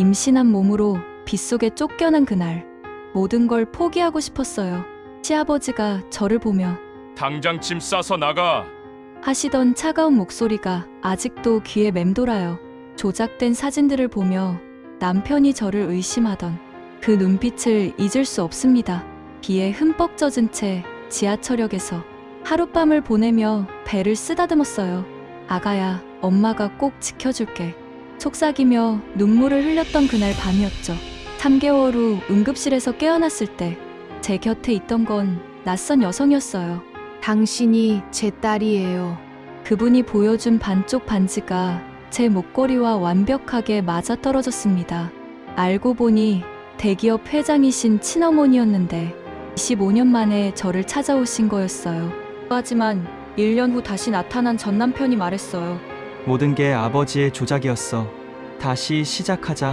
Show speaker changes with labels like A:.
A: 임신한 몸으로 빗속에 쫓겨난 그날 모든 걸 포기하고 싶었어요. 시아버지가 저를 보며
B: 당장 짐 싸서 나가.
A: 하시던 차가운 목소리가 아직도 귀에 맴돌아요. 조작된 사진들을 보며 남편이 저를 의심하던 그 눈빛을 잊을 수 없습니다. 비에 흠뻑 젖은 채 지하철역에서 하룻밤을 보내며 배를 쓰다듬었어요. 아가야, 엄마가 꼭 지켜줄게. 속삭이며 눈물을 흘렸던 그날 밤이었죠. 3개월 후 응급실에서 깨어났을 때 제 곁에 있던 건 낯선 여성이었어요.
C: 당신이 제 딸이에요.
A: 그분이 보여준 반쪽 반지가 제 목걸이와 완벽하게 맞아떨어졌습니다. 알고 보니 대기업 회장이신 친어머니였는데 25년 만에 저를 찾아오신 거였어요. 하지만 1년 후 다시 나타난 전 남편이 말했어요.
D: 모든 게 아버지의 조작이었어. 다시 시작하자.